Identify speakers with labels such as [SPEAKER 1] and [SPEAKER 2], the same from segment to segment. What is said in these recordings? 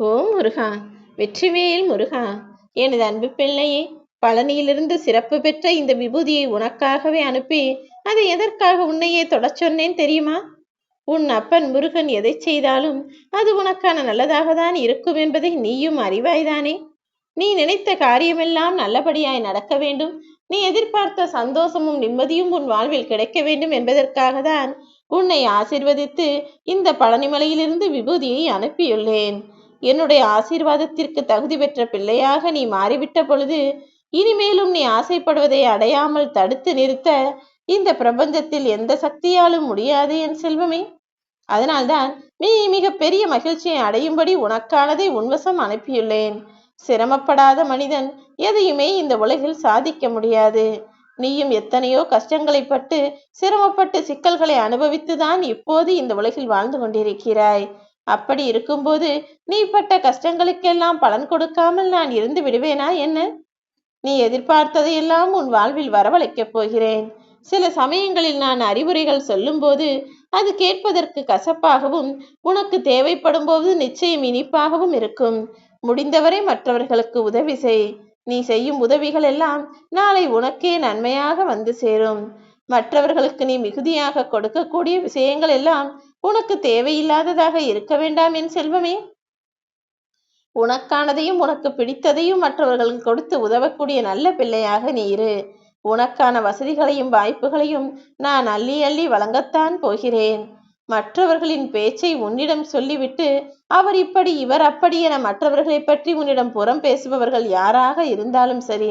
[SPEAKER 1] ஓ முருகா வெற்றிவேல் முருகா எனது அன்பு பிள்ளையே பழனியிலிருந்து சிறப்பு பெற்ற இந்த விபூதியை உனக்காகவே அனுப்பி அதை எதற்காக உன்னையே தொடச் சொன்னேன் தெரியுமா? உன் அப்பன் முருகன் எதை செய்தாலும் அது உனக்கான நல்லதாக தான் இருக்கும் என்பதை நீயும் அறிவாய்தானே? நீ நினைத்த காரியமெல்லாம் நல்லபடியாய் நடக்க வேண்டும். நீ எதிர்பார்த்த சந்தோஷமும் நிம்மதியும் உன் வாழ்வில் கிடைக்க வேண்டும் என்பதற்காக தான் உன்னை ஆசிர்வதித்து இந்த பழனிமலையிலிருந்து விபூதியை அனுப்பியுள்ளேன். என்னுடைய ஆசீர்வாதத்திற்கு தகுதி பெற்ற பிள்ளையாக நீ மாறிவிட்ட பொழுது இனிமேலும் நீ ஆசைப்படுவதை அடையாமல் தடுத்து நிறுத்த இந்த பிரபஞ்சத்தில் எந்த சக்தியாலும் முடியாது என் செல்வமே. அதனால்தான் நீ மிக பெரிய மகிழ்ச்சியை அடையும்படி உனக்கானதை உன்வசம் அனுப்பியுள்ளேன். சிரமப்படாத மனிதன் எதையுமே இந்த உலகில் சாதிக்க முடியாது. நீயும் எத்தனையோ கஷ்டங்களை பட்டு சிரமப்பட்டு சிக்கல்களை அனுபவித்துதான் இப்போது இந்த உலகில் வாழ்ந்து கொண்டிருக்கிறாய். அப்படி இருக்கும்போது நீ பட்ட கஷ்டங்களுக்கெல்லாம் பலன் கொடுக்காமல் நான் இருந்து விடுவேனா என்ன? நீ எதிர்பார்த்ததையெல்லாம் உன் வாழ்வில் வரவழைக்கப் போகிறேன். சில சமயங்களில் நான் அறிவுரைகள் சொல்லும்போது அது கேட்பதற்கு கசப்பாகவும் உனக்கு தேவைப்படும் போது நிச்சயம் இனிப்பாகவும் இருக்கும். முடிந்தவரை மற்றவர்களுக்கு உதவி செய். நீ செய்யும் உதவிகள் எல்லாம் நாளை உனக்கே நன்மையாக வந்து சேரும். மற்றவர்களுக்கு நீ மிகுதியாக கொடுக்கக்கூடிய விஷயங்கள் எல்லாம் உனக்கு தேவையில்லாததாக இருக்க வேண்டாம் என் செல்வமே. உனக்கானதையும் உனக்கு பிடித்ததையும் மற்றவர்களுக்கு கொடுத்து உதவக்கூடிய நல்ல பிள்ளையாக நீ இரு. உனக்கான வசதிகளையும் வாய்ப்புகளையும் நான் அள்ளி அள்ளி வழங்கத்தான் போகிறேன். மற்றவர்களின் பேச்சை உன்னிடம் சொல்லிவிட்டு அவர் இப்படி இவர் அப்படி என மற்றவர்களை பற்றி உன்னிடம் புறம் பேசுபவர்கள் யாராக இருந்தாலும் சரி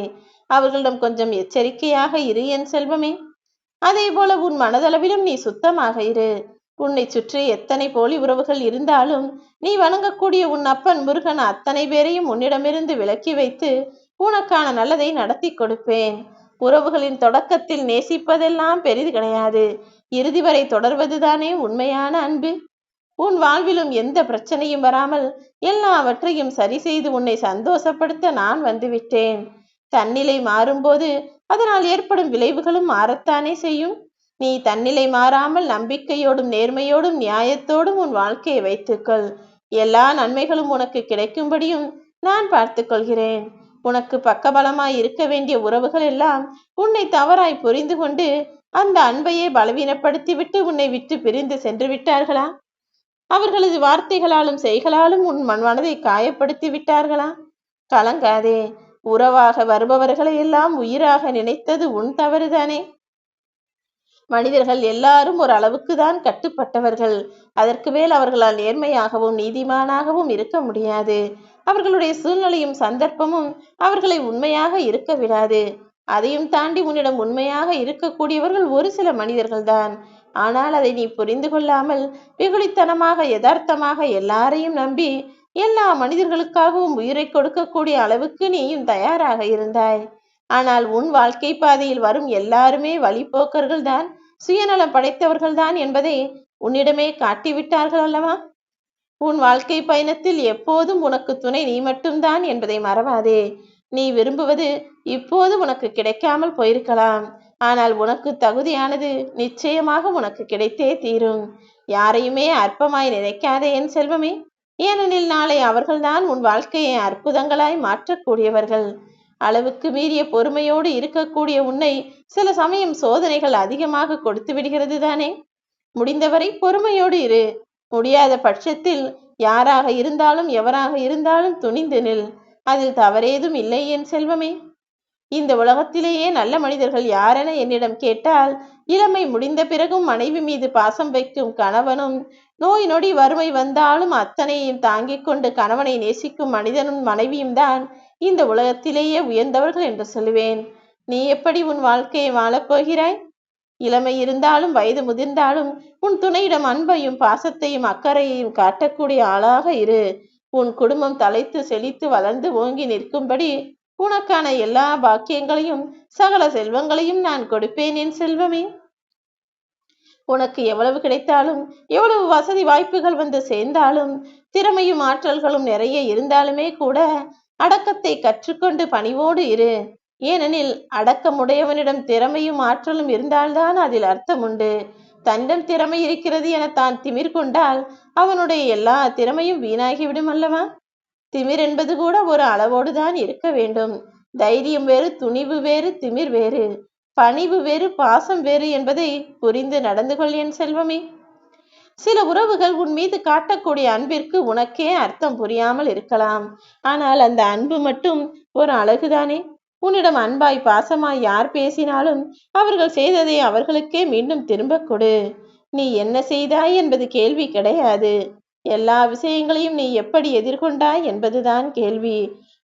[SPEAKER 1] அவர்களிடம் கொஞ்சம் எச்சரிக்கையாக இரு என் செல்வமே. அதே போல உன் மனதளவிலும் நீ சுத்தமாக இரு. உன்னை சுற்றி எத்தனை போலி உறவுகள் இருந்தாலும் நீ வணங்கக்கூடிய உன் அப்பன் முருகன் அத்தனை பேரையும் உன்னிடமிருந்து விலக்கி வைத்து உனக்கான நல்லதை நடத்தி கொடுப்பேன். உறவுகளின் தொடக்கத்தில் நேசிப்பதெல்லாம் பெரிது கிடையாது. இறுதி வரை தொடர்வதுதானே உண்மையான அன்பு? உன் வாழ்விலும் எந்த பிரச்சனையும் வராமல் எல்லாவற்றையும் சரி செய்து உன்னை சந்தோஷப்படுத்த நான் வந்துவிட்டேன். தன்னிலை மாறும்போது அதனால் ஏற்படும் விளைவுகளும் மாறத்தானே செய்யும்? நீ தன்னிலை மாறாமல் நம்பிக்கையோடும் நேர்மையோடும் நியாயத்தோடும் உன் வாழ்க்கையை வைத்துக்கொள். எல்லா நன்மைகளும் உனக்கு கிடைக்கும்படியும் நான் பார்த்து கொள்கிறேன் உனக்கு பக்கபலமாய் இருக்க வேண்டிய உறவுகள் எல்லாம் உன்னை தவறாய் புரிந்து கொண்டு அந்த அன்பையே பலவீனப்படுத்திவிட்டு உன்னை விட்டு பிரிந்து சென்று விட்டார்களா? அவர்களது வார்த்தைகளாலும் செய்களாலும் உன் மனதை காயப்படுத்தி விட்டார்களா? கலங்காதே. உறவாக வருபவர்களை எல்லாம் உயிராக நினைத்தது உன் தவறுதானே? மனிதர்கள் எல்லாரும் ஒரு அளவுக்கு தான் கட்டுப்பட்டவர்கள். அதற்கு மேல் அவர்களால் நேர்மையாகவும் நீதிமானாகவும் இருக்க முடியாது. அவர்களுடைய சூழ்நிலையும் சந்தர்ப்பமும் அவர்களை உண்மையாக இருக்க விடாது. அதையும் தாண்டி உன்னிடம் உண்மையாக இருக்கக்கூடியவர்கள் ஒரு சில மனிதர்கள்தான். ஆனால் அதை நீ புரிந்து கொள்ளாமல் வெகுளித்தனமாக யதார்த்தமாக எல்லாரையும் நம்பி எல்லா மனிதர்களுக்காகவும் உயிரை கொடுக்கக்கூடிய அளவுக்கு நீயும் தயாராக இருந்தாய். ஆனால் உன் வாழ்க்கை பாதையில் வரும் எல்லாருமே வழிபோக்கர்கள் தான் சுயநலம் படைத்தவர்கள் தான் என்பதை உன்னிடமே காட்டிவிட்டார்கள் அல்லவா? உன் வாழ்க்கை பயணத்தில் எப்போதும் உனக்கு துணை நீ மட்டும்தான் என்பதை மறவாதே. நீ விரும்புவது இப்போது உனக்கு கிடைக்காமல் போயிருக்கலாம். ஆனால் உனக்கு தகுதியானது நிச்சயமாக உனக்கு கிடைத்தே தீரும். யாரையுமே அற்பமாய் நினைக்காதே என் செல்வமே. ஏனெனில் நாளை அவர்கள்தான் உன் வாழ்க்கையை அற்புதங்களாய் மாற்றக்கூடியவர்கள். அளவுக்கு மீறிய பொறுமையோடு இருக்கக்கூடிய உன்னை சில சமயம் சோதனைகள் அதிகமாக கொடுத்து விடுகிறது தானே? முடிந்தவரை பொறுமையோடு இரு. முடியாத பட்சத்தில் யாராக இருந்தாலும் எவராக இருந்தாலும் துணிந்து நில். அதில் தவறேதும் இல்லை என் செல்வமே. இந்த உலகத்திலேயே நல்ல மனிதர்கள் யாரென என்னிடம் கேட்டால் இளமை முடிந்த பிறகும் மனைவி மீது பாசம் வைக்கும் கணவனும் நோய் நொடி வறுமை வந்தாலும் அத்தனையும் தாங்கிக் கொண்டு கணவனை நேசிக்கும் மனிதனும் மனைவியும் தான். இந்த உலகத்திலேயே உயர்ந்தவர்கள் என்று சொல்லுவேன். நீ எப்படி உன் வாழ்க்கையை வாழப்போகிறாய் இளமை இருந்தாலும் வயது முதிர்ந்தாலும் உன் துணையிடம் அன்பையும் பாசத்தையும் அக்கறையையும் காட்டக்கூடிய ஆளாக இரு. உன் குடும்பம் தலைத்து செழித்து வளர்ந்து ஓங்கி நிற்கும்படி உனக்கான எல்லா பாக்கியங்களையும் சகல செல்வங்களையும் நான் கொடுப்பேன் என் செல்வமே. உனக்கு எவ்வளவு கிடைத்தாலும் எவ்வளவு வசதி வாய்ப்புகள் வந்து சேர்ந்தாலும் திறமையும் ஆற்றல்களும் நிறைய இருந்தாலுமே கூட அடக்கத்தை கற்றுக்கொண்டு பணிவோடு இரு. ஏனெனில் அடக்கமுடையவனிடம் திறமையும் ஆற்றலும் இருந்தால்தான் அதில் அர்த்தம் உண்டு தன்னிடம் திறமை இருக்கிறது என தான் திமிர் கொண்டால் அவனுடைய எல்லா திறமையும் வீணாகிவிடும் அல்லவா? திமிர் என்பது கூட ஒரு அளவோடு தான் இருக்க வேண்டும். தைரியம் வேறு துணிவு வேறு திமிர் வேறு. பணிவு வேறு பாசம் வேறு என்பதை புரிந்து நடந்து கொள் என் செல்வமே. சில உறவுகள் உன் மீது காட்டக்கூடிய அன்பிற்கு உனக்கே அர்த்தம் புரியாமல் இருக்கலாம். ஆனால் அந்த அன்பு மட்டும் ஒரு அழகுதானே? உன்னிடம் அன்பாய் பாசமாய் யார் பேசினாலும் அவர்கள் செய்ததை அவர்களுக்கே மீண்டும் திரும்ப கொடு. நீ என்ன செய்தாய் என்பது கேள்வி கிடையாது. எல்லா விஷயங்களையும் நீ எப்படி எதிர்கொண்டாய் என்பதுதான் கேள்வி.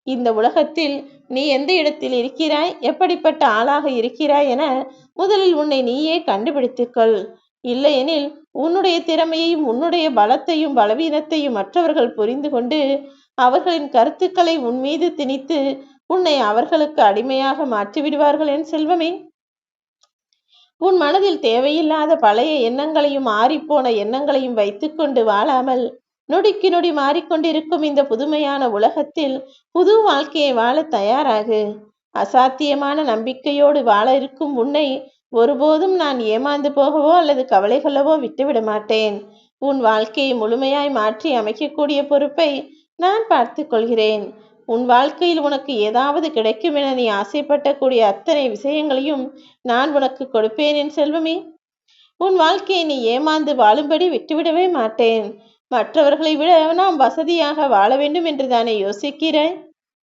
[SPEAKER 1] இந்த உலகத்தில் நீ எந்த இடத்தில் இருக்கிறாய் எப்படிப்பட்ட ஆளாக இருக்கிறாய் என முதலில் உன்னை நீயே கண்டுபிடித்துக்கொள் இல்லையெனில் உன்னுடைய திறமையையும் உன்னுடைய பலத்தையும் பலவீனத்தையும் மற்றவர்கள் புரிந்து கொண்டு அவர்களின் கருத்துக்களை உன் மீது திணித்து உன்னை அவர்களுக்கு அடிமையாக மாற்றிவிடுவார்கள் என் செல்வமே. உன் மனதில் தேவையில்லாத பழைய எண்ணங்களையும் ஆறிப்போன எண்ணங்களையும் வைத்துக்கொண்டு வாழாமல் நொடிக்கு நொடி மாறிக்கொண்டிருக்கும் இந்த புதுமையான உலகத்தில் புது வாழ்க்கையை வாழ தயாராகு. அசாத்தியமான நம்பிக்கையோடு வாழ இருக்கும் உன்னை ஒருபோதும் நான் ஏமாந்து போகவோ அல்லது கவலை கொள்ளவோ விட்டுவிட மாட்டேன். உன் வாழ்க்கையை முழுமையாய் மாற்றி அமைக்கக்கூடிய பொறுப்பை நான் பார்த்து கொள்கிறேன். உன் வாழ்க்கையில் உனக்கு ஏதாவது கிடைக்கும் என நீ ஆசைப்பட்டக்கூடிய அத்தனை விஷயங்களையும் நான் உனக்கு கொடுப்பேன் என் செல்வமே. உன் வாழ்க்கையை நீ ஏமாந்து வாழும்படி விட்டுவிடவே மாட்டேன். மற்றவர்களை விட நாம் வசதியாக வாழ வேண்டும் என்று தானே யோசிக்கிறேன்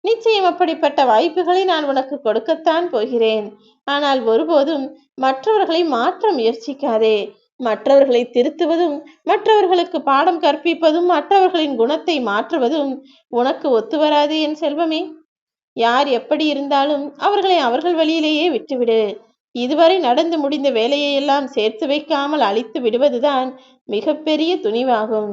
[SPEAKER 1] நிச்சயம் அப்படிப்பட்ட வாய்ப்புகளை நான் உனக்கு கொடுக்கத்தான் போகிறேன். ஆனால் ஒருபோதும் மற்றவர்களை மாற்ற முயற்சிக்காதே. மற்றவர்களை திருத்துவதும் மற்றவர்களுக்கு பாடம் கற்பிப்பதும் மற்றவர்களின் குணத்தை மாற்றுவதும் உனக்கு ஒத்துவராது என் செல்வமே. யார் எப்படி இருந்தாலும் அவர்களை அவர்கள் வழியிலேயே விட்டுவிடு. இதுவரை நடந்து முடிந்த வேலையை எல்லாம் சேர்த்து வைக்காமல் அழித்து விடுவதுதான் மிகப்பெரிய துணிவாகும்.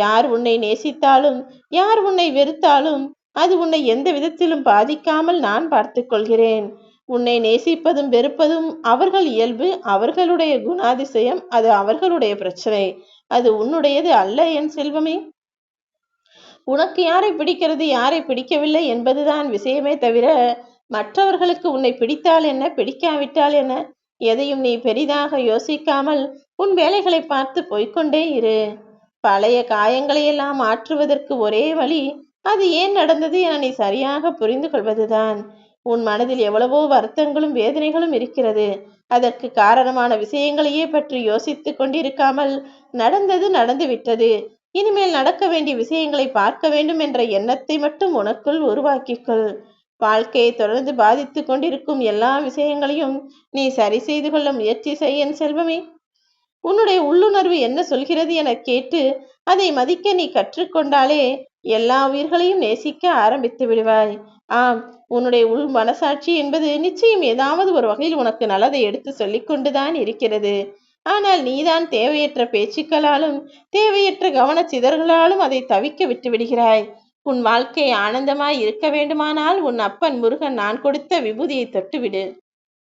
[SPEAKER 1] யார் உன்னை நேசித்தாலும் யார் உன்னை வெறுத்தாலும் அது உன்னை எந்த விதத்திலும் பாதிக்காமல் நான் பார்த்து கொள்கிறேன் உன்னை நேசிப்பதும் வெறுப்பதும் அவர்கள் இயல்பு அவர்களுடைய குணாதிசயம் அது அவர்களுடைய பிரச்சனை. அது உன்னுடையது அல்ல என் செல்வமே. உனக்கு யாரை பிடிக்கிறது யாரை பிடிக்கவில்லை என்பதுதான் விஷயமே தவிர மற்றவர்களுக்கு உன்னை பிடித்தால் என்ன பிடிக்காவிட்டால் என்ன? எதையும் நீ பெரிதாக யோசிக்காமல் உன் வேலைகளை பார்த்து போய்கொண்டே இரு. பழைய காயங்களை எல்லாம் மாற்றுவதற்கு ஒரே வழி அது ஏன் நடந்தது என நீ சரியாக புரிந்து கொள்வதுதான் உன் மனதில் எவ்வளவோ வருத்தங்களும் வேதனைகளும் இருக்கிறது. அதற்கு காரணமான விஷயங்களையே பற்றி யோசித்து கொண்டிருக்காமல் நடந்தது நடந்து விட்டது இனிமேல் நடக்க வேண்டிய விஷயங்களை பார்க்க வேண்டும் என்ற எண்ணத்தை மட்டும் உனக்குள் உருவாக்கிக்கொள். வாழ்க்கையை தொடர்ந்து பாதித்து கொண்டிருக்கும் எல்லா விஷயங்களையும் நீ சரி செய்து கொள்ள முயற்சி செய்ய செல்வமே. உன்னுடைய உள்ளுணர்வு என்ன சொல்கிறது என கேட்டு அதை மதிக்க நீ கற்றுக்கொண்டாலே எல்லா உயிர்களையும் நேசிக்க ஆரம்பித்து விடுவாய். ஆம் உன்னுடைய உள் மனசாட்சி என்பது நிச்சயம் ஏதாவது ஒரு வகையில் உனக்கு நல்லதை எடுத்து சொல்லிக் கொண்டுதான் இருக்கிறது. ஆனால் நீதான் தேவையற்ற பேச்சுக்களாலும் தேவையற்ற கவன சிதறல்களாலும் அதை தவிக்க விட்டு விடுகிறாய். உன் வாழ்க்கை ஆனந்தமாய் இருக்க வேண்டுமானால் உன் அப்பன் முருகன் நான் கொடுத்த விபூதியை தொட்டுவிடு.